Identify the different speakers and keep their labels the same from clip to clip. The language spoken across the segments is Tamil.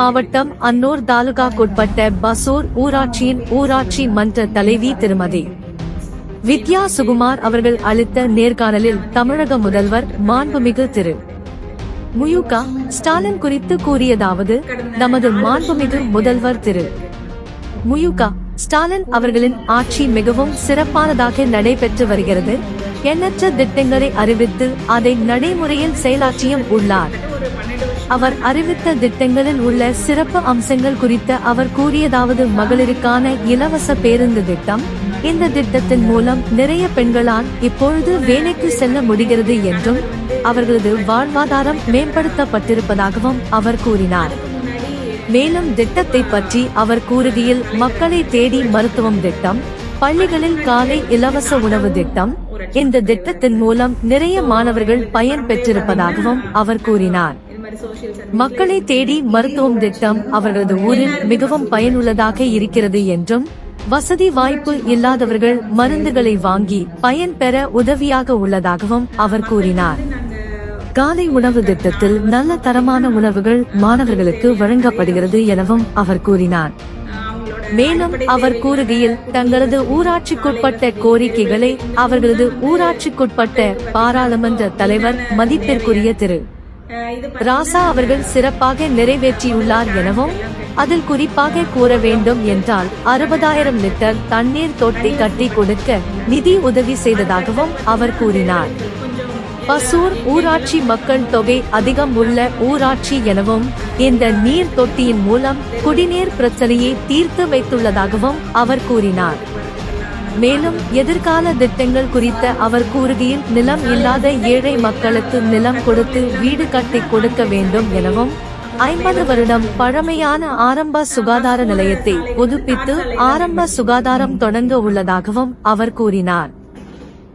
Speaker 1: மாவட்டம் அன்னூர் தாலுகாக்குட்பட்ட பசூர் ஊராட்சியின் ஊராட்சி மன்ற தலைவி திருமதி. வித்யா சுகுமார் அவர்கள் அளித்த நேர்காணலில் தமிழக முதல்வர் மாண்புமிகு திரு. முயுகா ஸ்டாலின் குறித்து கூறியதாவது நமது மாண்புமிகு முதல்வர் திரு. முயுகா ஸ்டாலின் அவர்களின் ஆட்சி மிகவும் சிறப்பானதாக நடைபெற்று வருகிறது. எண்ணற்ற திட்டங்களை அறிவித்து அதை நடைமுறையில் செயலாற்றியும் உள்ளார். அவர் அறிவித்த திட்டங்களில் உள்ள சிறப்பு அம்சங்கள் குறித்து அவர் கூறியதாவது மகளிருக்கான இலவச பேருந்து திட்டம். இந்த திட்டத்தின் மூலம் நிறைய பெண்களால் இப்பொழுது வேலைக்கு செல்ல முடிகிறது என்றும் அவர்களது வாழ்வாதாரம் மேம்படுத்தப்பட்டிருப்பதாகவும் அவர் கூறினார். மேலும் திட்டத்தை பற்றி அவர் கூறுகையில் மக்களை தேடி மருத்துவம் திட்டம் பள்ளிகளில் காலை இலவச உணவு திட்டம் இந்த திட்டத்தின் மூலம் நிறைய மாணவர்கள் பயன் பெற்றிருப்பதாகவும் அவர் கூறினார். மக்களை தேடி மருத்துவம் திட்டம் அவர்களது ஊரில் மிகவும் பயனுள்ளதாக இருக்கிறது என்றும் வசதி வாய்ப்பு இல்லாதவர்கள் மருந்துகளை வாங்கி பயன் பெற உதவியாக உள்ளதாகவும் அவர் கூறினார். காலை உணவு திட்டத்தில் நல்ல தரமான உணவுகள் மாணவர்களுக்கு வழங்கப்படுகிறது எனவும் அவர் கூறினார். மேலும் அவர் கூறுகையில் தங்களது ஊராட்சிக்குட்பட்ட கோரிக்கைகளை அவர்களது ஊராட்சிக்குட்பட்ட பாராளுமன்ற தலைவர் மதிப்பிற்குரிய திரு. ராசா அவர்கள் சிறப்பாக நிறைவேற்றியுள்ளார் எனவும் அதில் குறிப்பாக கூற வேண்டும் என்றால் அறுபதாயிரம் லிட்டர் தண்ணீர் தொட்டி கட்டி கொடுக்க நிதி உதவி செய்ததாகவும் அவர் கூறினார். பசூர் ஊராட்சி மக்கள் தொகை அதிகம் உள்ள ஊராட்சி எனவும் இந்த நீர் தொட்டியின் மூலம் குடிநீர் பிரச்சனையை தீர்த்து வைத்துள்ளதாகவும் அவர் கூறினார். மேலும் எதிர்கால திட்டங்கள் குறித்த அவர் கூறுகையில் நிலம் இல்லாத ஏழை மக்களுக்கு நிலம் கொடுத்து வீடு கட்டி கொடுக்க வேண்டும் எனவும் ஐம்பது வருடம் பழமையான ஆரம்ப சுகாதார நிலையத்தை புதுப்பித்து ஆரம்ப சுகாதாரம் தொடங்க உள்ளதாகவும் அவர் கூறினார்.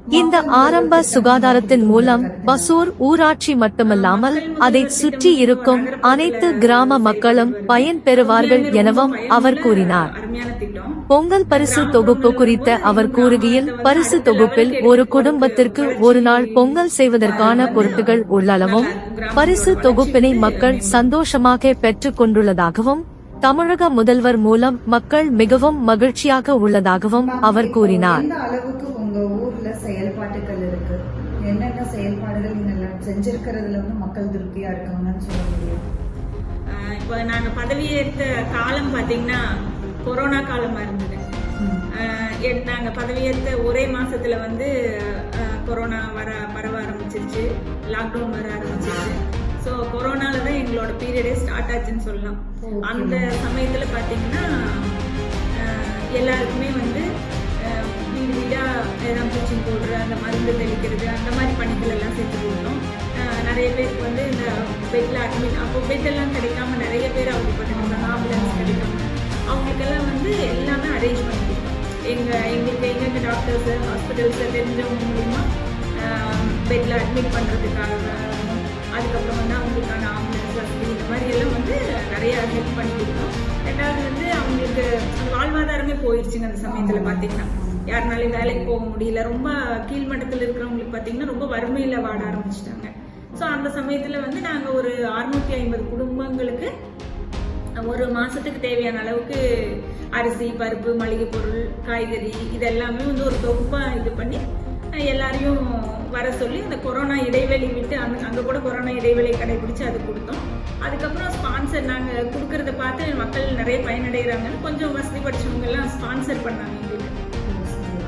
Speaker 1: இந்த ஆரம்ப சுகாதாரத்தின் மூலம் பசூர் ஊராட்சி மட்டுமல்லாமல் அதை சுற்றி இருக்கும் அனைத்து கிராம மக்களும் பயன் பெறுவார்கள் எனவும் அவர் கூறினார். பொங்கல் பரிசு தொகுப்பு குறித்த அவர் கூறுகையில் பரிசு தொகுப்பில் ஒரு குடும்பத்திற்கு ஒரு நாள் பொங்கல் செய்வதற்கான பொருட்கள் உள்ளளவும் பரிசு தொகுப்பினை மக்கள் சந்தோஷமாக பெற்றுக் கொண்டுள்ளதாகவும் தமிழக முதல்வர் மூலம் மக்கள் மிகவும் மகிழ்ச்சியாக உள்ளதாகவும் அவர் கூறினார்.
Speaker 2: செஞ்சிருக்கிறதுல வந்து மக்கள் திருப்தியா இருக்காங்கன்னு சொல்ல முடியும்.
Speaker 3: இப்போ நாங்க பதவியேற்ற காலம் பாத்தீங்கன்னா கொரோனா காலமா இருந்தது.
Speaker 2: ம்.
Speaker 3: அஹ், எ- நாங்க பதவியேற்ற ஒரே மாசத்துல வந்து கொரோனா வர பரவ ஆரம்பிச்சிருச்சு. லாக்டவுன் வர ஆரம்பிச்சிருச்சு. ஸோ கொரோனால தான் எங்களோட பீரியடே ஸ்டார்ட் ஆச்சுன்னு சொல்லலாம். அந்த சமயத்துல பாத்தீங்கன்னா அஹ், எல்லாருக்குமே வந்து அஹ், வீடு ஏதாவது பூச்சி போடுற அந்த மருந்து தெளிக்கிறது அந்த மாதிரி பணிகள் எல்லாம் செஞ்சு கொடுத்தோம் நிறைய பேருக்கு வந்து இந்த பெட்டில் அட்மிட் அப்போ பெட்டெல்லாம் கிடைக்காம நிறைய பேர் அவங்களுக்கு ஆம்புலன்ஸ் கிடைக்காம அவங்களுக்கெல்லாம் வந்து எல்லாமே அரேஞ்ச் பண்ணி கொடுத்தோம் எங்கள் எங்களுக்கு எங்கெங்க டாக்டர்ஸு ஹாஸ்பிட்டல்ஸு தெரிஞ்சவங்க மூலிமா பெட்டில் அட்மிட் பண்ணுறதுக்காக அதுக்கப்புறம் வந்து அவங்களுக்கான ஆம்புலன்ஸ் வசதி இந்த மாதிரி எல்லாம் வந்து நிறைய ஹெல்ப் பண்ணி கொடுத்தோம் ரெண்டாவது வந்து அவங்களுக்கு வாழ்வாதாரமே போயிடுச்சுங்க அந்த சமயத்துல பாத்தீங்கன்னா. யாருனாலையும் வேலைக்கு போக முடியல. ரொம்ப கீழ்மட்டத்தில் இருக்கிறவங்களுக்கு பாத்தீங்கன்னா ரொம்ப வறுமையில வாட ஆரம்பிச்சிட்டாங்க. ஸோ அந்த சமயத்துல வந்து நாங்க ஒரு அறுநூத்தி ஐம்பது குடும்பங்களுக்கு ஒரு மாசத்துக்கு தேவையான அளவுக்கு அரிசி பருப்பு மளிகை பொருள் காய்கறி இதெல்லாமே வந்து ஒரு தொகுப்பா இது பண்ணி எல்லாரையும் வர சொல்லி அந்த கொரோனா இடைவெளி விட்டு அங்க அங்க கூட கொரோனா இடைவெளி கடைபிடிச்சு அது கொடுத்தோம். அதுக்கப்புறம் ஸ்பான்சர் நாங்க கொடுக்கறத பார்த்து மக்கள் நிறைய பயனடைகிறாங்கன்னு கொஞ்சம் வசதி படிச்சவங்க எல்லாம் ஸ்பான்சர் பண்ணாங்க எங்களுக்கு.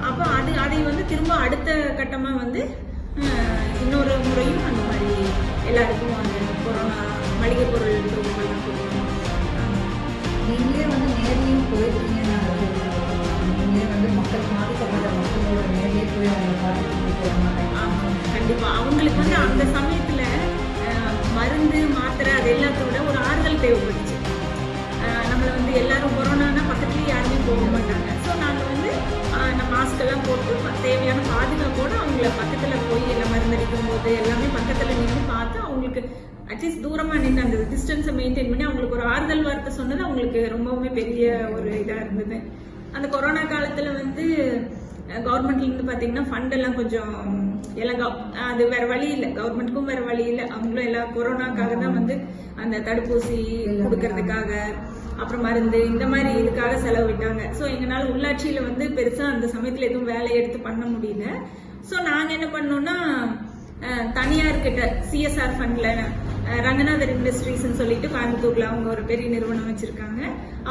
Speaker 3: அப்போ அது அதை வந்து திரும்ப அடுத்த கட்டமா வந்து இன்னொரு முறையும் அந்த மாதிரி எல்லாருக்கும் அந்த கொரோனா மளிகை பொருள் தொகுப்பெல்லாம் கொடுக்கணும்
Speaker 2: நீங்களே வந்து நேர்லையும் போயிருக்கீங்க வந்து மக்கள் பாதிக்கப்பட்ட மக்களோட நேரிலே போய் அவங்க பார்த்துட்டு போற
Speaker 3: கண்டிப்பா. அவங்களுக்கு வந்து அந்த சமயத்துல மருந்து மாத்திரை அது எல்லாத்தோட ஒரு ஆறுதல் தேவைப்பட்டுச்சு நம்மளை வந்து எல்லாரும் கொரோனானா பக்கத்துலயே யாருமே போக மாட்டாங்க. ஸோ நாங்க வந்து அஹ், நம்ம மாஸ்க் எல்லாம் போட்டு தேவையான பாதுகாப்போட அவங்கள பக்கத்துல போய் எல்லாம் மருந்தடிக்கும் போது எல்லாமே பக்கத்துல நின்று பார்த்து அவங்களுக்கு அட்லீஸ்ட் தூரமா நின்று அந்த டிஸ்டன்ஸை மெயின்டைன் பண்ணி அவங்களுக்கு ஒரு ஆறுதல் வார்த்தை சொன்னது அவங்களுக்கு ரொம்பவுமே பெரிய ஒரு இதா இருந்தது. அந்த கொரோனா காலத்துல வந்து கவர்மெண்ட்ல இருந்து பாத்தீங்கன்னா ஃபண்ட் எல்லாம் கொஞ்சம் எல்லாம் அது வேற வழி இல்லை. கவர்மெண்ட்டுக்கும் வேற வழி இல்லை. அவங்களும் எல்லாம் கொரோனாக்காக தான் வந்து அந்த தடுப்பூசி கொடுக்கறதுக்காக அப்புறம் மருந்து இந்த மாதிரி இதுக்காக செலவிட்டாங்க ஸோ எங்களால உள்ளாட்சியில வந்து பெருசா அந்த சமயத்துல எதுவும் வேலையை எடுத்து பண்ண முடியல. ஸோ நாங்க என்ன பண்ணோம்னா அஹ், சிஎஸ்ஆர் ஃபண்டில் ரங்கநாதர் இண்டஸ்ட்ரீஸ்னு சொல்லிட்டு கோயம்புத்தூர்ல அவங்க ஒரு பெரிய நிறுவனம் வச்சிருக்காங்க.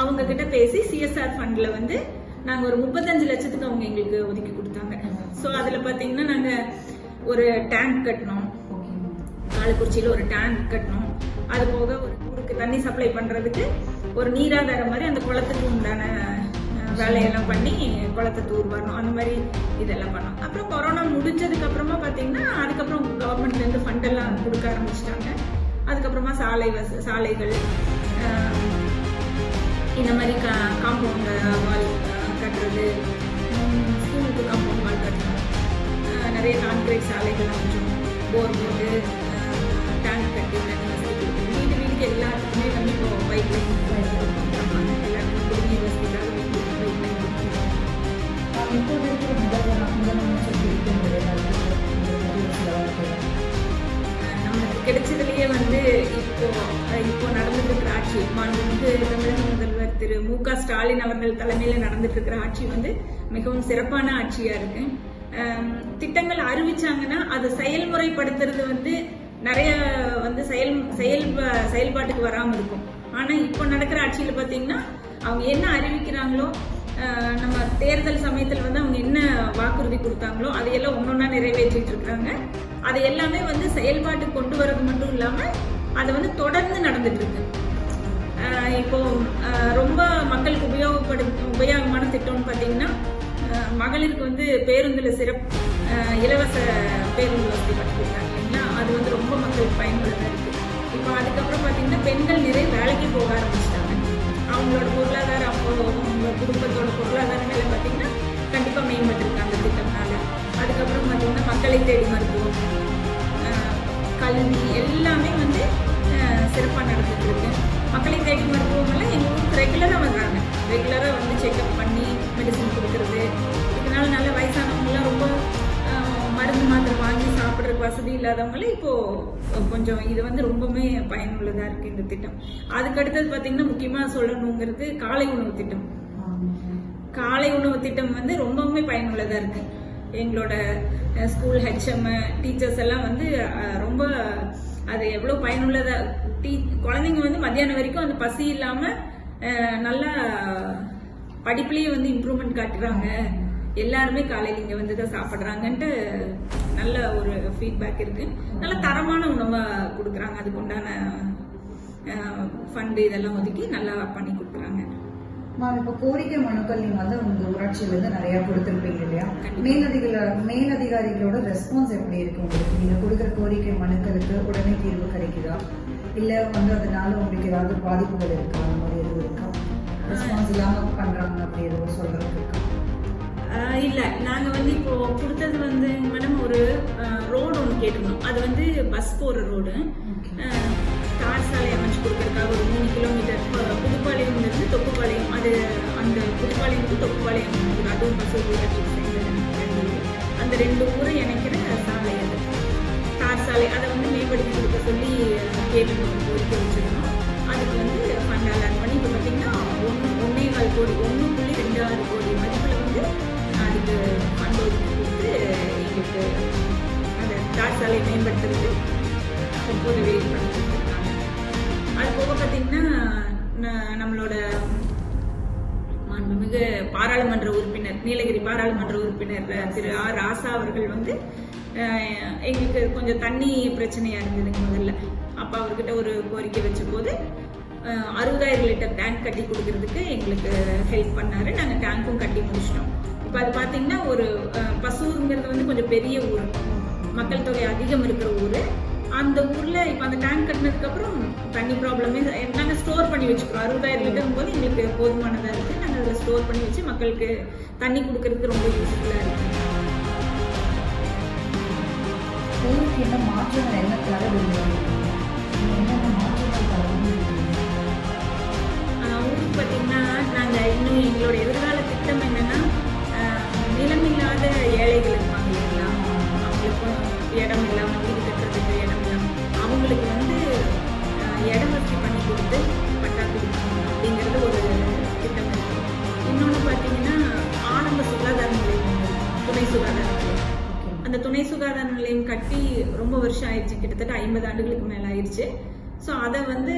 Speaker 3: அவங்க கிட்ட பேசி சிஎஸ்ஆர் ஃபண்ட்ல வந்து நாங்க ஒரு முப்பத்தஞ்சு லட்சத்துக்கு அவங்க எங்களுக்கு ஒதுக்கி கொடுத்தாங்க. ஸோ அதுல பாத்தீங்கன்னா நாங்க ஒரு டேங்க் கட்டினோம். காலக்குறிச்சியில ஒரு டேங்க் கட்டினோம். அது போக ஒரு ஊருக்கு தண்ணி சப்ளை பண்றதுக்கு ஒரு நீராதாரம் மாதிரி அந்த குளத்துக்கு உண்டான வேலையெல்லாம் பண்ணி குளத்தை தூர் வரணும் அந்த மாதிரி இதெல்லாம் பண்ணோம். அப்புறம் கொரோனா முடிஞ்சதுக்கு அப்புறமா பார்த்தீங்கன்னா அதுக்கப்புறம் கவர்மெண்ட்லேருந்து ஃபண்டெல்லாம் ஃபண்ட் எல்லாம் கொடுக்க ஆரம்பிச்சிட்டாங்க. அதுக்கப்புறமா சாலை வச சாலைகள் இந்த மாதிரி காம்பவுண்ட் வால் கட்டுறது ஸ்கூலுக்கு காம்பவுண்ட் வால் கட்டணும். நிறைய கான்கிரீட் சாலைகள் அமைச்சோம் போர் போட்டு டேங்க் கட்டி தண்ணி வசதி வீடு வீட்டுக்கு எல்லாத்துக்குமே வந்து இப்போ பைப் மாண்பு வந்து தமிழக முதல்வர் திரு மு க. ஸ்டாலின் அவர்கள் தலைமையில் நடந்துட்டு இருக்கிற ஆட்சி வந்து மிகவும் சிறப்பான ஆட்சியா இருக்கு. திட்டங்கள் அறிவிச்சாங்கன்னா அதை செயல்முறைப்படுத்துறது வந்து நிறைய வந்து செயல் செயல் செயல்பாட்டுக்கு வராமல் இருக்கும். ஆனால் இப்போ நடக்கிற ஆட்சியில் பார்த்தீங்கன்னா அவங்க என்ன அறிவிக்கிறாங்களோ நம்ம தேர்தல் சமயத்தில் வந்து அவங்க என்ன வாக்குறுதி கொடுத்தாங்களோ அதையெல்லாம் ஒன்னொன்னா நிறைவேற்றிட்டு இருக்காங்க. அதை எல்லாமே வந்து செயல்பாட்டுக்கு கொண்டு வரது மட்டும் இல்லாமல் அது வந்து தொடர்ந்து நடந்துட்டு இருக்கு இப்போ ரொம்ப மக்களுக்கு உபயோகப்படு உபயோகமான திட்டம்னு பார்த்தீங்கன்னா மகளிருக்கு வந்து பேருந்தில் சிறப்பு இலவச பேருந்து வசதி பண்ணி இல்லைங்களா? அது வந்து ரொம்ப மக்களுக்கு பயனுள்ளதா இருக்குது இப்போ அதுக்கப்புறம் பார்த்தீங்கன்னா பெண்கள் நிறைய வேலைக்கு போக ஆரம்பிச்சிட்டாங்க. அவங்களோட பொருளாதாரம் அப்போ அவங்க குடும்பத்தோட பொருளாதார நிலை பார்த்தீங்கன்னா கண்டிப்பாக மேம்பட்டிருக்கு அந்த திட்டம்னால. அதுக்கப்புறம் பார்த்தீங்கன்னா மக்களை தேடி மருத்துவம் கல்வி எல்லாமே வந்து சிறப்பாக நடந்துட்டு இருக்கு. மக்களை தேடி மருத்துவம் எங்கள் ஊருக்கு ரெகுலராக வர்றாங்க. ரெகுலராக வந்து செக்அப் பண்ணி மெடிசன் கொடுக்குறது. இதனால நல்ல வயசானவங்கலாம் ரொம்ப மருந்து மாத்திரை வாங்கி சாப்பிட்றதுக்கு வசதி இல்லாதவங்களே இப்போது கொஞ்சம் இது வந்து ரொம்பவுமே பயனுள்ளதாக இருக்குது இந்த திட்டம். அதுக்கு அடுத்தது பார்த்திங்கன்னா முக்கியமாக சொல்லணுங்கிறது காலை உணவு திட்டம். காலை உணவு திட்டம் வந்து ரொம்பவுமே பயனுள்ளதாக இருக்குது எங்களோட ஸ்கூல் ஹெச்எம் டீச்சர்ஸ் எல்லாம் வந்து ரொம்ப அது எவ்வளோ பயனுள்ளதாக டீ குழந்தைங்க வந்து மத்தியானம் வரைக்கும் அந்த பசி இல்லாம அஹ், நல்லா படிப்புலயே வந்து இம்ப்ரூவ்மெண்ட் காட்டுறாங்க. எல்லாருமே காலையில இங்க வந்து தான் சாப்பிடுறாங்கன்ட்டு நல்ல ஒரு ஃபீட்பேக் இருக்கு. நல்ல தரமான உணவா கொடுக்குறாங்க. அதுக்கு உண்டான ஃபண்டு இதெல்லாம் ஒதுக்கி நல்லா பண்ணி கொடுக்குறாங்க.
Speaker 2: மேம் இப்போ கோரிக்கை மனுக்கள் நீங்க வந்து உங்க ஊராட்சியில இருந்து நிறைய கொடுத்துருப்பீங்க இல்லையா? மேலதிகள மேலதிகாரிகளோட ரெஸ்பான்ஸ் எப்படி இருக்கு உங்களுக்கு? நீங்க கொடுக்குற கோரிக்கை மனுக்களுக்கு உடனே தீர்வு கிடைக்குதா? இல்ல வந்து அதனால உங்களுக்கு ஏதாவது பாதிப்புகள் இருக்கா? அந்த மாதிரி எதுவும் இருக்கா? ரெஸ்பான்ஸ் இல்லாம பண்றாங்க அப்படி எதுவும் இருக்கா?
Speaker 3: ஆஹ் இல்ல. நாங்க வந்து இப்போ கொடுத்தது வந்து மேடம் ஒரு ரோடு ஒன்று கேட்டிருந்தோம். அது வந்து பஸ் போற ரோடு தார் சாலை அமைச்சு கொடுக்கறதுக்காக ஒரு மூணு கிலோமீட்டர் ப- புதுப்பாளையம்ல இருந்து தொக்குப்பாளையம் அது அந்த புதுப்பாளையம் to தொக்குப்பாளையம் இருக்குது. அதுவும் பஸ் ஊராட்சி. அந்த ரெண்டு ஊரை இணைக்கிற தார் அதை வந்து மேம்படுத்தி கொடுக்க சொல்லி கேட்டிருந்தோம் கோரிக்கை வச்சுருந்தோம் அதுக்கு வந்து ஃபண்ட் அலாட் பண்ணி இப்போ பார்த்தீங்கன்னா ஒன்று ஒன்றே கால் கோடி ஒன்று புள்ளி ரெண்டு ஆறு கோடி மதிப்பில் வந்து அதுக்கு ஃபண்ட் ஒதுக்கி கொடுத்து எங்களுக்கு அந்த தார் சாலை மேம்படுத்துறது வெயிட் பண்ணிட்டுருக்காங்க அது போக பார்த்தீங்கன்னா நம்மளோட மிக பாராளுமன்ற உறுப்பினர் நீலகிரி பாராளுமன்ற உறுப்பினர் திரு ஆர் ராசா அவர்கள் வந்து எங்களுக்கு கொஞ்சம் தண்ணி பிரச்சனையாக இருந்ததுங்க முதல்ல. அப்போ அவர்கிட்ட ஒரு கோரிக்கை வச்ச போது அறுபதாயிரம் லிட்டர் டேங்க் கட்டி கொடுக்கறதுக்கு எங்களுக்கு ஹெல்ப் பண்ணாரு. நாங்கள் டேங்க்கும் கட்டி முடிச்சிட்டோம். இப்போ அது பார்த்திங்கன்னா ஒரு பசுங்கிறது பசூருங்கிறது வந்து கொஞ்சம் பெரிய ஊர். மக்கள் தொகை அதிகம் இருக்கிற ஊர். அந்த ஊரில் இப்போ அந்த டேங்க் கட்டினதுக்கப்புறம் தண்ணி ப்ராப்ளமே நாங்கள் ஸ்டோர் பண்ணி வச்சுக்கிறோம். அறுபதாயிரம் லிட்டர் போது எங்களுக்கு போதுமானதாக இருக்குது நாங்கள் அதில் ஸ்டோர் பண்ணி வச்சு மக்களுக்கு தண்ணி கொடுக்கறதுக்கு ரொம்ப யூஸ்ஃபுல்லாக இருக்குது
Speaker 2: உங்களுக்கு என்ன மாற்றங்கள் என்ன தர விரும்புகிறீங்க என்னென்ன மாற்றங்கள் தர விரும்புறீங்க
Speaker 3: பார்த்தீங்கன்னா இன்னும் எங்களோட எதிர்கால திட்டம் என்னன்னா நிலமில்லாத ஏழைகள் வாங்கிக்கலாம் அவங்களுக்கும் இடம் இல்லாமல் வீடு கட்டுறதுக்கு இடம் இல்லாமல் அவங்களுக்கு வந்து இடம் இட வசதி பண்ணி கொடுத்து பட்டா கொடுக்கணும் அப்படிங்கிறது ஒரு துணை சுகாதார நிலையம் கட்டி ரொம்ப வருஷம் ஆயிடுச்சு. கிட்டத்தட்ட ஐம்பது ஆண்டுகளுக்கு மேலே ஆயிடுச்சு. ஸோ அதை வந்து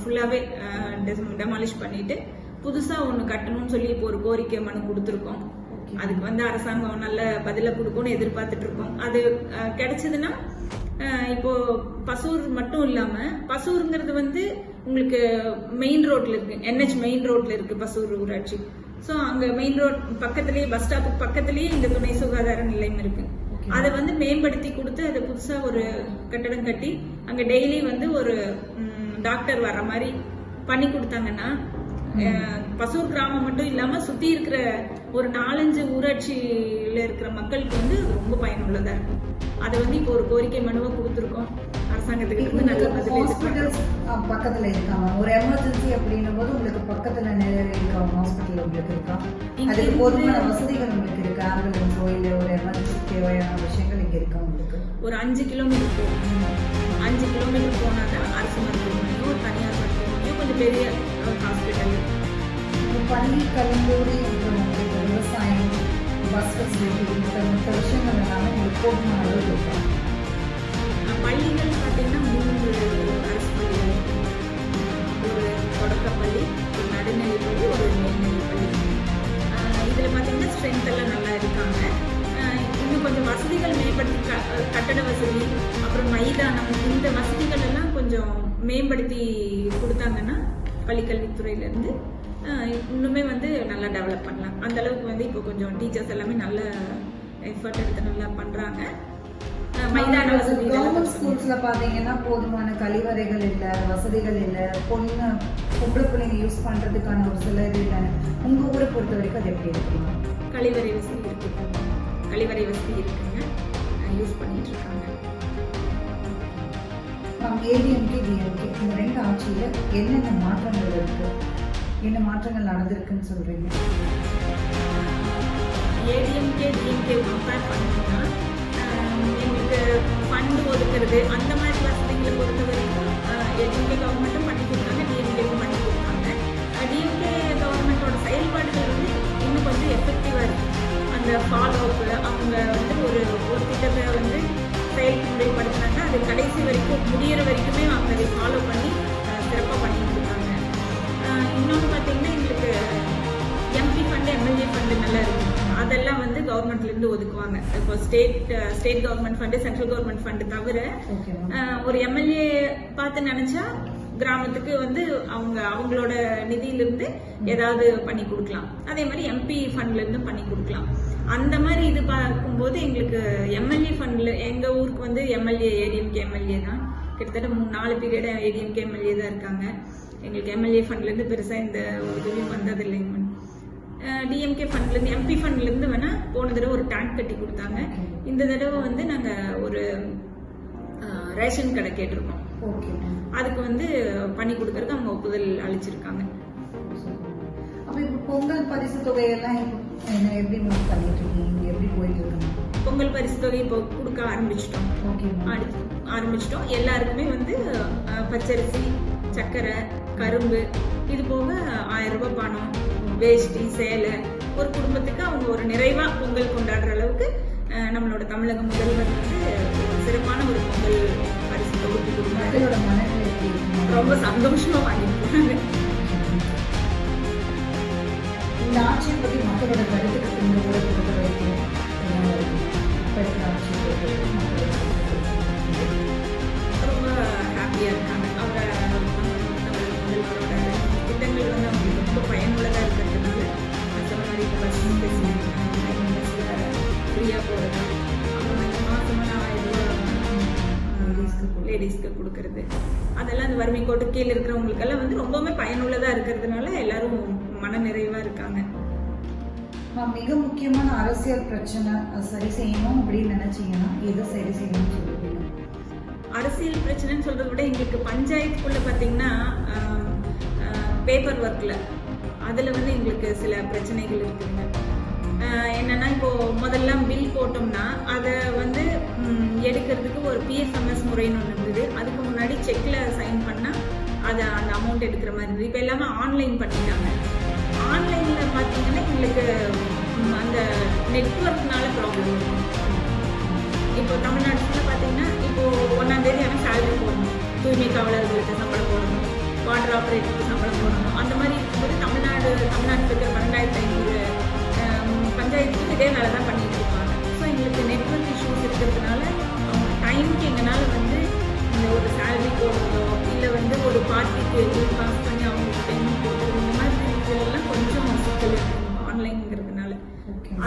Speaker 3: ஃபுல்லாகவே டெமாலிஷ் பண்ணிட்டு புதுசாக ஒன்று கட்டணும்னு சொல்லி இப்போ ஒரு கோரிக்கை மனு கொடுத்துருக்கோம். அதுக்கு வந்து அரசாங்கம் நல்ல பதிலை கொடுக்கும்னு எதிர்பார்த்துட்டு இருக்கோம் அது கிடைச்சதுன்னா இப்போ பசூர் மட்டும் இல்லாம பசூருங்கிறது வந்து உங்களுக்கு மெயின் ரோட்ல இருக்கு. என்ஹெச் மெயின் ரோட்ல இருக்கு பசூர் ஊராட்சி. ஸோ அங்க மெயின் ரோட் பக்கத்துலயே பஸ் ஸ்டாப்புக்கு பக்கத்துலயே இந்த துணை சுகாதார நிலையம் இருக்கு. அதை வந்து மேம்படுத்தி கொடுத்து அதை புதுசா ஒரு கட்டடம் கட்டி அங்க டெய்லி வந்து ஒரு டாக்டர் வர்ற மாதிரி பண்ணி கொடுத்தாங்கன்னா பசூர் கிராமம் மட்டும் இல்லாம சுத்தி இருக்கிற ஒரு நாலஞ்சு ஊராட்சியில இருக்கிற மக்களுக்கு வந்து ரொம்ப பயனுள்ளதா இருக்கும். அதை வந்து இப்போ ஒரு கோரிக்கை மனுவை கொடுத்துருக்கோம். அரசாங்கத்துக்கு நல்ல
Speaker 2: ஹாஸ்பிட்டல்ஸ்
Speaker 3: எதிர்பார்க்கிறோம்.
Speaker 2: பக்கத்துல இருக்காங்க ஒரு எமர்ஜென்சி அப்படின்னும் போது உங்களுக்கு பக்கத்துல நிறைய இருக்கா? ஹாஸ்பிட்டல் உங்களுக்கு இருக்கா? அதுக்கு போதுமான வசதிகள் உங்களுக்கு இருக்கு? ஆம்புலன்ஸோ இல்ல ஒரு எமர்ஜென்சி தேவையான விஷயங்கள் இங்க இருக்கா உங்களுக்கு?
Speaker 3: ஒரு அஞ்சு கிலோமீட்டர் அஞ்சு கிலோமீட்டர் போனால் தான் அரசு மருத்துவமனையோ தனியார் மருத்துவமனையோ கொஞ்சம் பெரிய ஹாஸ்பிட்டல்
Speaker 2: பள்ளி கல்லூரி அப்புறம் உங்களுக்கு விவசாயம் பஸ் ஃபெசிலிட்டி இந்த மற்ற விஷயங்கள் எல்லாமே உங்களுக்கு போதுமான அளவு இருக்கும்
Speaker 3: பள்ளிகள் பார்த்தீங்கன்னா மூன்று அரசு பள்ளிகள் ஒரு தொடக்கப்பள்ளி ஒரு நடுநிலைப் பள்ளி ஒரு மேல்நிலைப் பள்ளி இதில் பார்த்தீங்கன்னா ஸ்ட்ரென்த் எல்லாம் நல்லா இருக்காங்க. இன்னும் கொஞ்சம் வசதிகள் மேம்படுத்தி க கட்டட வசதி அப்புறம் மைதானம் இந்த வசதிகள் எல்லாம் கொஞ்சம் மேம்படுத்தி கொடுத்தாங்கன்னா பள்ளிக்கல்வித்துறையிலேருந்து இன்னுமே வந்து நல்லா டெவலப் பண்ணலாம். அந்த அளவுக்கு வந்து இப்போ கொஞ்சம் டீச்சர்ஸ் எல்லாமே நல்ல எஃபர்ட் எடுத்து நல்லா பண்ணுறாங்க
Speaker 2: கவர்மெண்ட் ஸ்கூல்ஸ்ல பாத்தீங்கன்னா போதுமான கழிவறைகள் இல்ல வசதிகள் இல்ல பொண்ணு பொம்பளை பிள்ளைங்க யூஸ் பண்றதுக்கான ஒரு சில இது இல்ல. உங்க ஊரை பொறுத்த வரைக்கும் அது எப்படி இருக்குங்க
Speaker 3: கழிவறை வசதி இருக்கு. கழிவறை வசதி இருக்குங்க. யூஸ் பண்ணிட்டு இருக்காங்க.
Speaker 2: ஏடிஎம்கே டிஎம்கே இந்த ரெண்டு ஆட்சியில என்னென்ன மாற்றங்கள் இருக்கு? என்ன மாற்றங்கள் நடந்திருக்குன்னு சொல்றீங்க?
Speaker 3: ஏடிஎம்கே டிஎம்கே கம்பேர் பண்ணோம்னா எங்களுக்கு ஃபண்ட் ஒதுக்குறது அந்த மாதிரி வசதிகளை பொறுத்த வரைக்கும் ஏடிஎம்கே கவர்மெண்ட்டும் பண்ணி கவர்மெண்ட்லேருந்து ஒதுக்குவாங்க. இப்போ state state government fund central government fund தவிர ஒரு எம்எல்ஏ பார்த்து நினைச்சா கிராமத்துக்கு வந்து அவங்க அவங்களோட நிதியிலிருந்து ஏதாவது பண்ணி கொடுக்கலாம். அதே மாதிரி எம்பி ஃபண்ட்ல இருந்து பண்ணி கொடுக்கலாம். அந்த மாதிரி இது பார்க்கும்போது எங்களுக்கு எம்எல்ஏ ஃபண்ட்ல எங்க ஊருக்கு வந்து எம்எல்ஏ ஏடிஎம்கே எம்எல்ஏ தான். கிட்டத்தட்ட மூணு நாலு பீரியட் ஏடிஎம்கே எம்எல்ஏ தான் இருக்காங்க. எங்களுக்கு எம்எல்ஏ ஃபண்ட்ல இருந்து பெருசா இந்த ஒரு இதுலையும் வந்தது இல்லைங்க டிஎம்கே ஃபண்ட்லேருந்து எம்பி ஃபண்ட்லேருந்து வேணால் போன தடவை ஒரு டேங்க் கட்டி கொடுத்தாங்க. இந்த தடவை வந்து நாங்கள் ஒரு ரேஷன் கடை கேட்டிருக்கோம். அதுக்கு வந்து பண்ணி கொடுக்கறதுக்கு அவங்க ஒப்புதல் அளிச்சிருக்காங்க.
Speaker 2: அப்ப இப்போ பொங்கல் பரிசு தொகையெல்லாம் எப்படி பண்ணிட்டு இருக்கீங்க? எப்படி போயிட்டு இருக்குங்க
Speaker 3: பொங்கல் பரிசு தொகை இப்போ கொடுக்க ஆரம்பிச்சிட்டோம்.
Speaker 2: ஓகே
Speaker 3: ஆரம்பிச்சிட்டோம். எல்லாருக்குமே வந்து பச்சரிசி சர்க்கரை கரும்பு இது போக ஆயிரம் ரூபாய் பணம் வேஷ்டி சேலை ஒரு குடும்பத்துக்கு அவங்க ஒரு நிறைவா பொங்கல் கொண்டாடுற அளவுக்கு நம்மளோட தமிழக முதல்வர் வந்து சிறப்பான ஒரு பொங்கல் பரிசு தொகுப்பு கொடுத்தாரு. ரொம்ப சந்தோஷமா வாங்கியிருக்காங்க
Speaker 2: இந்த ஆட்சியை பத்தி மக்களோட கருத்துக்கள் இந்த அரசியல் பிரச்சனை. சரி செய்யணும். அப்படின்னு நினைச்சீங்கன்னா எதை சரி செய்யணும்னு சொல்லுவீங்க?
Speaker 3: அரசியல் பிரச்சனைன்னு சொல்றதை விட எங்களுக்கு பஞ்சாயத்துக்குள்ள பார்த்தீங்கன்னா பேப்பர் ஒர்க்கில் அதில் வந்து எங்களுக்கு சில பிரச்சனைகள் இருக்குதுங்க. என்னென்னா என்னன்னா இப்போ முதல்ல பில் போட்டோம்னா அதை வந்து எடுக்கிறதுக்கு ஒரு பிஎஃப்எம்எஸ் முறைன்னு ஒன்று இருந்தது. அதுக்கு முன்னாடி செக்ல சைன் பண்ணா அதை அந்த அமௌண்ட் எடுக்கிற மாதிரி இருந்தது. இப்போ எல்லாமே ஆன்லைன் பண்ணிட்டாங்க. ஆன்லைன்ல பார்த்தீங்கன்னா எங்களுக்கு அந்த நெட்ஒர்க்னால ப்ராப்ளம் இப்போ தமிழ்நாட்டில் பார்த்தீங்கன்னா இப்போ ஒன்றாம் தேதி ஆனால் சேலரி போடணும். தூய்மை காவலர்களுக்கு சம்பளம் போடணும். வாட்டர் ஆப்ரேட்டருக்கு சம்பளம் போடணும். அந்த மாதிரி இருக்கும்போது தமிழ்நாடு தமிழ்நாட்டில் இருக்கிற பன்னெண்டாயிரத்தி ஐநூறு பஞ்சாயத்துக்கு இதே வேலை தான் பண்ணிட்டு இருப்பாங்க ஸோ எங்களுக்கு நெட்ஒர்க் இஷ்யூஸ் இருக்கிறதுனால அவங்க டைமுக்கு எங்களால் வந்து இந்த ஒரு சேலரி போடுறதோ இல்லை வந்து ஒரு பார்ட்டிக்கு பாஸ் பண்ணி அவங்களுக்கு பேமெண்ட் கொடுக்குறது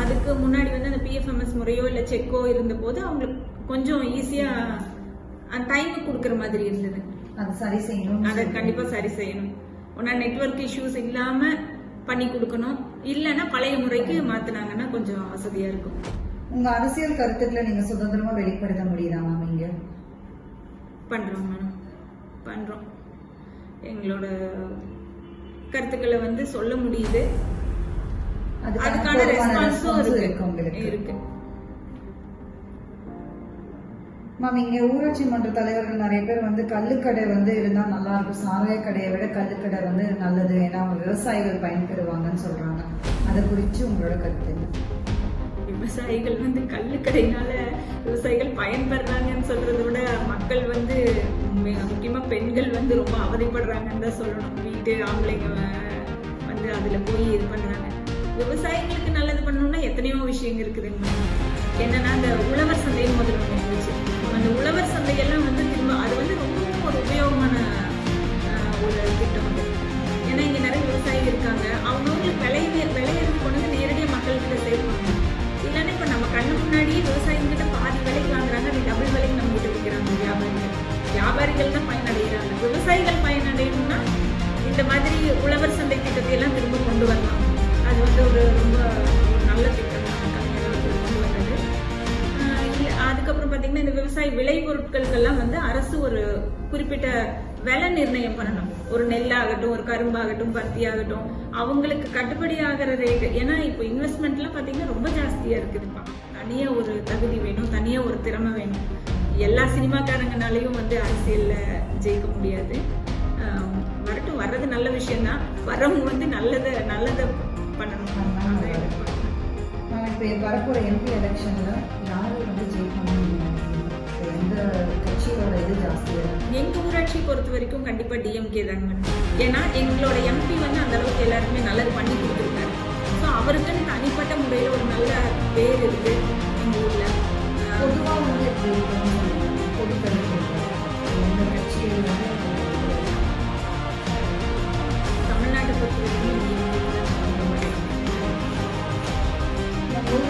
Speaker 3: அதுக்கு முன்னாடி வந்து அந்த பிஎஃப்எம்எஸ் முறையோ இல்லை செக்கோ இருந்தபோது அவங்களுக்கு கொஞ்சம் ஈஸியாக அந்த டைமுக்கு கொடுக்குற மாதிரி இருந்தது.
Speaker 2: அது சரி செய்யணும்
Speaker 3: அதை கண்டிப்பாக சரி செய்யணும். ஒன்றா நெட்வொர்க் இஷ்யூஸ் இல்லாமல் பண்ணி கொடுக்கணும். இல்லைன்னா பழைய முறைக்கு மாற்றினாங்கன்னா கொஞ்சம் வசதியாக இருக்கும்.
Speaker 2: உங்க அரசியல் கருத்துக்களை நீங்க சுதந்திரமா வெளிப்படுத்த முடியுதா மேம் இங்க?
Speaker 3: பண்ணுறோம் மேடம் பண்ணுறோம் எங்களோட கருத்துக்களை வந்து சொல்ல முடியுது. அதுக்கான ரெஸ்பான்ஸும் இருக்கு.
Speaker 2: உங்களுக்கு.
Speaker 3: இருக்கு.
Speaker 2: மேம் இங்க ஊராட்சி மன்ற தலைவர்கள் நிறைய பேர் வந்து கள்ளுக்கடை வந்து இருந்தா நல்லா இருக்கும் சாராய கடையை விட கள்ளுக்கடை வந்து நல்லது. ஏன்னா விவசாயிகள் பயன்பெறுவாங்கன்னு சொல்றாங்க. அதை குறித்து உங்களோட கருத்து
Speaker 3: விவசாயிகள் வந்து கள்ளுக்கடையினால விவசாயிகள் பயன்படுறாங்கன்னு சொல்றதை விட மக்கள் வந்து முக்கியமா பெண்கள் வந்து ரொம்ப அவதிப்படுறாங்கன்னு தான் சொல்லணும். வீட்டு ஆம்பளைங்க வந்து அதுல போய் இது பண்றாங்க. விவசாயிகளுக்கு நல்லது பண்ணணும்னா எத்தனையோ விஷயங்கள் இருக்குதுங்க. என்னன்னா அந்த உழவர் சந்தைன்னு முதல்ல ஒண்ணு இருந்துச்சு. அந்த உழவர் சந்தையெல்லாம் வந்து திரும்ப அது வந்து ரொம்ப ஒரு உபயோகமான ஒரு திட்டம் வந்து ஏன்னா இங்க நிறைய விவசாயிகள் இருக்காங்க. அவங்கவுங்களுக்கு விளைய விளையிறது கொண்டு வந்து நேரடியாக மக்கள்கிட்ட சேர்ப்பாங்க இல்லைன்னா இப்போ நம்ம கண்ணு முன்னாடியே விவசாயிகிட்ட பாதி விலைக்கு வாங்குறாங்க அது டபுள் விலைக்கு நம்ம கிட்ட விற்கிறாங்க வியாபாரிகள். வியாபாரிகள் தான் பயனடைகிறாங்க. விவசாயிகள் பயனடையணும்னா இந்த மாதிரி உழவர் சந்தை திட்டத்தை எல்லாம் திரும்ப கொண்டு வரலாம். அது வந்து ஒரு ரொம்ப நல்ல திட்டம். அதுக்கப்புறம் பார்த்தீங்கன்னா இந்த விவசாய விளைபொருட்களுக்கெல்லாம் வந்து அரசு ஒரு குறிப்பிட்ட விலை நிர்ணயம் பண்ணணும். ஒரு நெல்லாகட்டும் ஒரு கரும்பாகட்டும் பருத்தி ஆகட்டும் அவங்களுக்கு கட்டுப்படி ஆகிற ரேட்டு ஏன்னா இப்போ இன்வெஸ்ட்மெண்ட்லாம் பார்த்தீங்கன்னா ரொம்ப ஜாஸ்தியாக இருக்குதுப்பா. தனியாக ஒரு தகுதி வேணும் தனியாக ஒரு திறமை வேணும். எல்லா சினிமாக்காரங்கனாலையும் வந்து அரசியலில் ஜெயிக்க முடியாது. வரட்டும் வர்றது நல்ல விஷயம்தான். வரவங்க வந்து நல்லதை நல்லதை பண்ணணும் அதான்
Speaker 2: இப்போ வரப்போற எம்பி எலெக்ஷனில் யாரு வந்து ஜெயிக்கணும்னு எந்த கட்சியோட இது ஜாஸ்தியாக
Speaker 3: எங்கள் ஊராட்சி பொறுத்த வரைக்கும் கண்டிப்பாக டிஎம்கே தாங்க ஏன்னா எங்களோட எம்பி வந்து அந்தளவுக்கு எல்லாருமே நல்லது பண்ணி கொடுத்துருக்காரு ஸோ அவருக்குன்னு தனிப்பட்ட முறையில் ஒரு நல்ல பேர் இருக்கு எங்கள் ஊரில்
Speaker 2: பொதுவாக வந்து எந்த கட்சியை வந்து
Speaker 3: தமிழ்நாட்டை பொறுத்த வரைக்கும்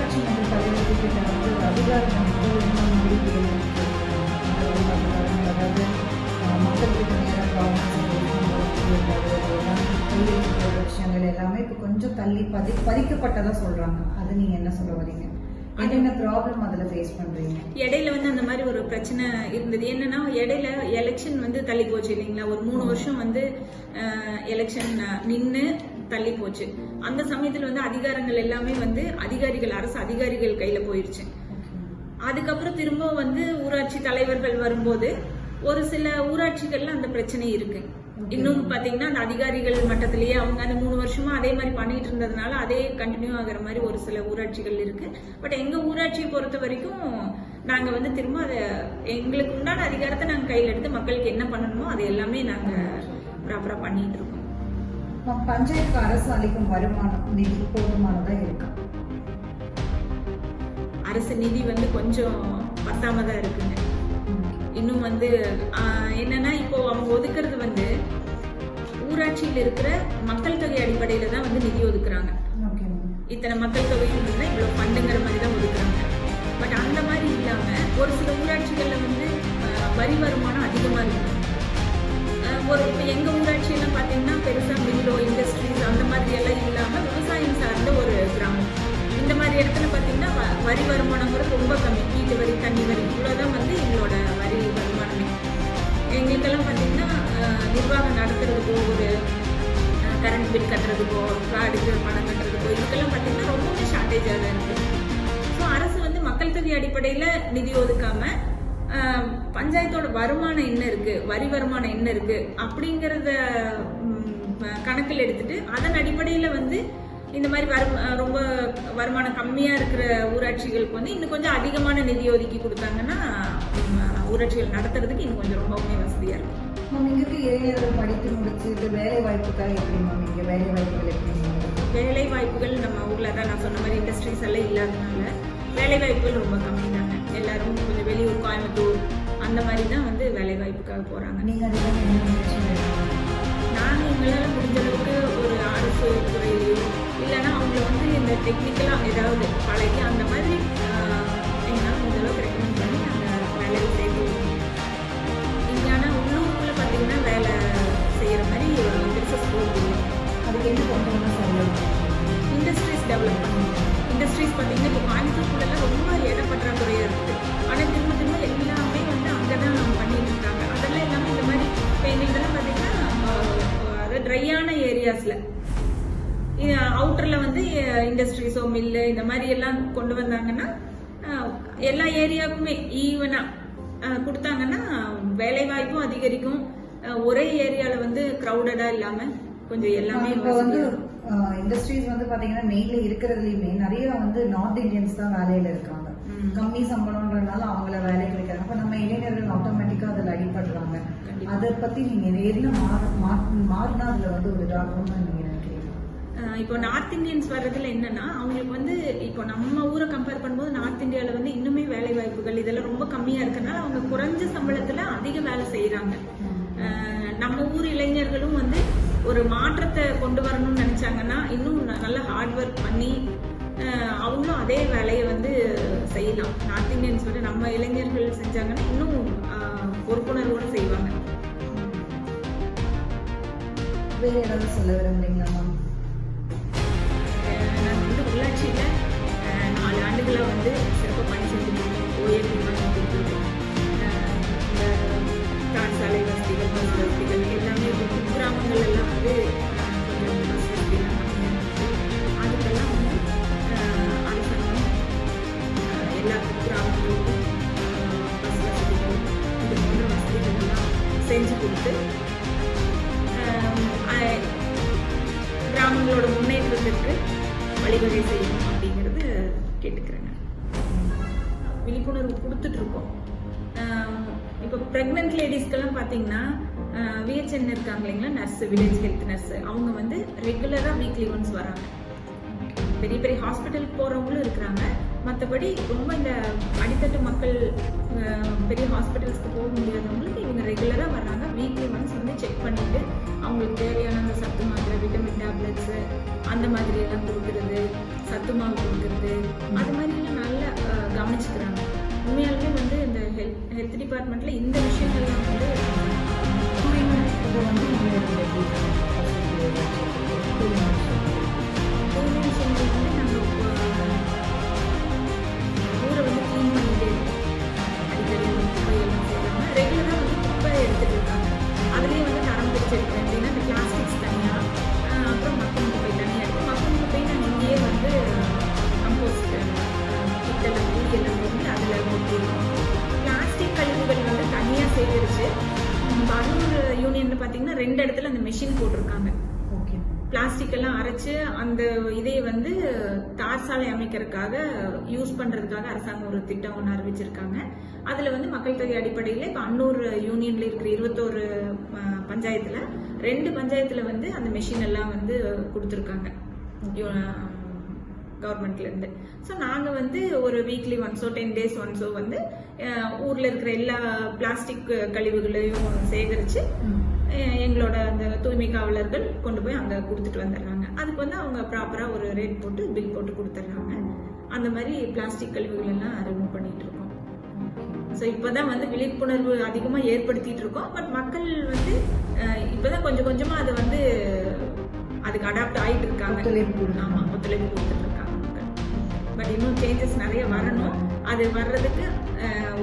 Speaker 2: மன்ற வந்து அதிகாரம் வந்து இன்னும் அதாவது நேரம் விஷயங்கள் எல்லாமே இப்போ கொஞ்சம் தள்ளி பதி பதிக்கப்பட்டதா சொல்றாங்க. அது நீங்க என்ன சொல்ல வரீங்க? என்னென்ன ப்ராப்ளம் அதுல ஃபேஸ் பண்றீங்க?
Speaker 3: இடையில வந்து அந்த மாதிரி ஒரு பிரச்சனை இருந்தது. என்னன்னா இடையில எலெக்ஷன் வந்து தள்ளி போச்சு இல்லைங்களா? ஒரு மூணு வருஷம் வந்து எலெக்ஷன் நின்று தள்ளி போச்சு. அந்த சமயத்துல வந்து அதிகாரங்கள் எல்லாமே வந்து அதிகாரிகள் அரசு அதிகாரிகள் கையில போயிருச்சு. அதுக்கப்புறம் திரும்ப வந்து ஊராட்சி தலைவர்கள் வரும்போது ஒரு சில ஊராட்சிகள்ல அந்த பிரச்சனை இருக்கு. இன்னும் பாத்தீங்கன்னா அந்த அதிகாரிகள் மட்டத்திலேயே அவங்க அந்த மூணு வருஷமா அதே மாதிரி பண்ணிட்டு இருந்ததுனால அதே கண்டினியூ ஆகுற மாதிரி ஒரு சில ஊராட்சிகள் இருக்கு. பட் எங்க ஊராட்சியை பொறுத்த வரைக்கும் நாங்க வந்து திரும்ப அதை எங்களுக்கு உண்டான அதிகாரத்தை நாங்க கையில எடுத்து மக்களுக்கு என்ன பண்ணணுமோ அது எல்லாமே நாங்க ப்ராப்பரா பண்ணிட்டு இருக்கோம்.
Speaker 2: நம்ம பஞ்சாயத்து அரசு அளிக்கும் வருமானம் நிதி போதுமானதா இருக்கா?
Speaker 3: அரசு நிதி வந்து கொஞ்சம் பத்தாம தான் இருக்குங்க. இன்னும் வந்து என்னன்னா இப்போ அவங்க ஒதுக்குறது வந்து ஊராட்சியில் இருக்கிற மக்கள் தொகை அடிப்படையில தான் வந்து நிதி ஒதுக்குறாங்க. இத்தனை மக்கள் தொகை இருந்தா இவ்வளவு ஃபண்டுங்கிற மாதிரி தான் ஒதுக்குறாங்க. பட் அந்த மாதிரி இல்லாம ஒரு சில ஊராட்சிகள்ல வந்து வரி வருமானம் அதிகமா இருக்கு. ஆஹ், ஒரு இப்போ எங்கள் ஊராட்சியெல்லாம் பார்த்தீங்கன்னா பெருசாக பெருசா மில்லோ இண்டஸ்ட்ரீஸ் அந்த மாதிரி எல்லாம் இல்லாமல் விவசாயம் சார்ந்த ஒரு கிராமம். இந்த மாதிரி இடத்துல பார்த்தீங்கன்னா வ- வரி வருமானங்கிறது ரொம்ப கம்மி. வீட்டு வரி தண்ணி வரி இவ்வளோதான் வந்து எங்களோட வரி வருமானமே. எங்களுக்கெல்லாம் பார்த்தீங்கன்னா நிர்வாகம் நடத்துறதுக்கோ ஒரு கரண்ட் பில் கட்டுறதுக்கோ காடுக்கு பணம் கட்டுறதுக்கோ இதுக்கெல்லாம் பார்த்தீங்கன்னா ரொம்பவே ஷார்ட்டேஜாக தான் இருக்குது ஸோ அரசு வந்து மக்கள் தொகை அடிப்படையில் நிதி ஒதுக்காமல் பஞ்சாயத்தோட வருமானம் என்ன இருக்கு? வரி வருமானம் என்ன இருக்கு? அப்படிங்கிறத கணக்கில் எடுத்துட்டு அதன் அடிப்படையில் வந்து இந்த மாதிரி வரும் ரொம்ப வருமானம் கம்மியாக இருக்கிற ஊராட்சிகளுக்கு வந்து இன்னும் கொஞ்சம் அதிகமான நிதி ஒதுக்கி கொடுத்தாங்கன்னா ஊராட்சிகள் நடத்துறதுக்கு இன்னும் கொஞ்சம் ரொம்பவுமே வசதியாக இருக்கும்.
Speaker 2: மேம் இங்க இளைஞர்கள் படித்து முடிச்சுட்டு வேலை வாய்ப்புக்காக எப்படி மேம் இங்க வேலை வாய்ப்புகள் எப்படி
Speaker 3: வேலை வாய்ப்புகள் நம்ம ஊர்ல தான் நான் சொன்ன மாதிரி இண்டஸ்ட்ரீஸ் எல்லாம் இல்லாதனால வேலை வாய்ப்புகள் ரொம்ப கம்மி தாங்க. எல்லாரும் கொஞ்சம் வெளியூர் கோயம்புத்தூர் அந்த மாதிரி தான் வந்து வேலை வாய்ப்புக்காக போறாங்க
Speaker 2: நீங்க அதுதான் என்ன முயற்சி எடுக்கிறீங்க?
Speaker 3: நாங்க எங்களால முடிஞ்ச அளவுக்கு ஒரு அரசு துறையிலையோ இல்லைன்னா அவங்கள வந்து இந்த டெக்னிக்கலா ஏதாவது பழகி இண்டஸ்ட்ரீஸோ மில்லு இந்த மாதிரி எல்லாம் கொண்டு வந்தாங்கன்னா எல்லா ஏரியாவுக்குமே ஈவனாக கொடுத்தாங்கன்னா வேலை வாய்ப்பும் அதிகரிக்கும் ஒரே ஏரியாவில் வந்து க்ரௌடடாக இல்லாமல் கொஞ்சம் எல்லாமே
Speaker 2: இப்போ வந்து. இண்டஸ்ட்ரீஸ் வந்து பாத்தீங்கன்னா மெயின்ல இருக்கிறதுலயுமே நிறைய வந்து நார்த் இந்தியன்ஸ் தான் வேலையில இருக்காங்க. கம்மி சம்பளம்ன்றதுனால அவங்கள வேலை கிடைக்கிறாங்க அப்ப நம்ம இளைஞர்கள் ஆட்டோமேட்டிக்கா அதுல அடிபடுறாங்க. அதை பத்தி நீங்க மா- மாறினா அதுல வந்து ஒரு இதாகும்னு நீங்க
Speaker 3: இப்போ நார்த் இந்தியன்ஸ் வர்றதுல என்னன்னா அவங்களுக்கு வந்து இப்போ நம்ம ஊரை கம்பேர் பண்ணும்போது நார்த் இந்தியாவில் வந்து இன்னுமே வேலை வாய்ப்புகள் இதெல்லாம் ரொம்ப கம்மியா இருக்கனால அவங்க குறைஞ்ச சம்பளத்துல அதிக வேலை செய்யறாங்க நம்ம ஊர் இளைஞர்களும் வந்து ஒரு மாற்றத்தை கொண்டு வரணும்னு நினைச்சாங்கன்னா இன்னும் நல்லா நல்ல ஹார்ட் ஒர்க் பண்ணி அவங்களும் அதே வேலையை வந்து செய்யலாம். நார்த் இந்தியன்ஸ் வந்து நம்ம இளைஞர்கள் செஞ்சாங்கன்னா இன்னும் பொறுப்புணர்வோடு செய்வாங்க.
Speaker 2: வேற ஏதாவது சொல்ல விரும்புறீங்களா
Speaker 3: ஆண்டுகளாக வந்து சிறப்பாக பணி செஞ்சுருக்கேன் OAP nurse village health nurse அவங்க வந்து ரெகுலராக வீக்லி ஒன்ஸ் வராங்க. பெரிய பெரிய ஹாஸ்பிட்டலுக்கு போகிறவங்களும் இருக்கிறாங்க. மற்றபடி ரொம்ப இந்த அடித்தட்டு மக்கள் பெரிய ஹாஸ்பிட்டல்ஸ்க்கு போக முடியாதவங்களுக்கு இவங்க ரெகுலராக வர்றாங்க. வீக்லி ஒன்ஸ் வந்து செக் பண்ணிட்டு அவங்களுக்கு தேவையான அந்த சத்து மாத்திரை விட்டமின் டேப்லெட்ஸு அந்த மாதிரி எல்லாம் கொடுக்குறது சத்து மாவு கொடுக்குறது. அது மாதிரிலாம் நல்லா கவனிச்சுக்கிறாங்க. உண்மையாலுமே வந்து இந்த ஹெல்த் ஹெல்த் டிபார்ட்மெண்ட்டில் இந்த விஷயங்கள்லாம் வந்து
Speaker 2: தூய்மை இது
Speaker 3: பாடசாலை சாலை அமைக்கிறதுக்காக யூஸ் பண்ணுறதுக்காக அரசாங்கம் ஒரு திட்டம் ஒன்று அறிவிச்சிருக்காங்க. அதில் வந்து மக்கள் தொகை அடிப்படையில் இப்போ அன்னூர் யூனியனில் இருக்கிற இருபத்தோரு பஞ்சாயத்தில் ரெண்டு பஞ்சாயத்தில் வந்து அந்த மெஷின் எல்லாம் வந்து கொடுத்துருக்காங்க. கவர்மெண்ட்லேருந்து ஸோ நாங்கள் வந்து ஒரு weekly once or ten days once or வந்து ஊரில் இருக்கிற எல்லா பிளாஸ்டிக் கழிவுகளையும் சேகரித்து எங்களோட அந்த தூய்மை காவலர்கள் கொண்டு போய் அங்கே கொடுத்துட்டு வந்துடுறாங்க. அதுக்கு வந்து அவங்க ப்ராப்பராக ஒரு ரேட் போட்டு பில் போட்டு கொடுத்துட்றாங்க. அந்த மாதிரி பிளாஸ்டிக் கழிவுகள் எல்லாம் ரிமூவ் பண்ணிட்டு இருக்கோம். ஸோ இப்போதான் வந்து விழிப்புணர்வு அதிகமாக ஏற்படுத்திட்டு இருக்கோம். பட் மக்கள் வந்து இப்போதான் கொஞ்சம் கொஞ்சமாக அதை வந்து அதுக்கு அடாப்ட் ஆயிட்டு இருக்காங்க. ஆமாம் ஒத்துழைப்பு கொடுத்துட்டு இருக்காங்க மக்கள். பட் இன்னும் சேஞ்சஸ் நிறைய வரணும். அது வர்றதுக்கு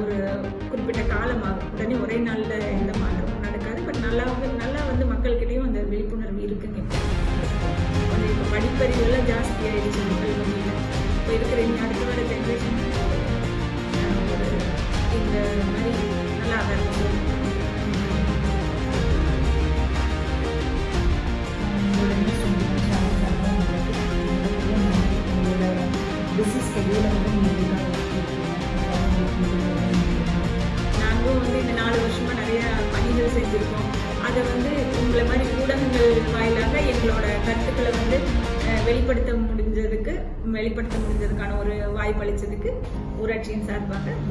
Speaker 3: ஒரு குறிப்பிட்ட காலமாகும் உடனே ஒரே நாளில் எந்த அளவுக்கு நல்லா வந்து மக்கள்கிட்டையும் அந்த விழிப்புணர்வு இருக்குங்க. கொஞ்சம் இப்போ படிப்பறிவெல்லாம் ஜாஸ்தி ஆயிடுச்சு மக்கள் மத்தியில். இப்போ இருக்கிற இனி அடுத்த வர ஜென்ரேஷன் இந்த மாதிரி நல்லா அவேர்னஸ் முடிஞ்சதுக்கு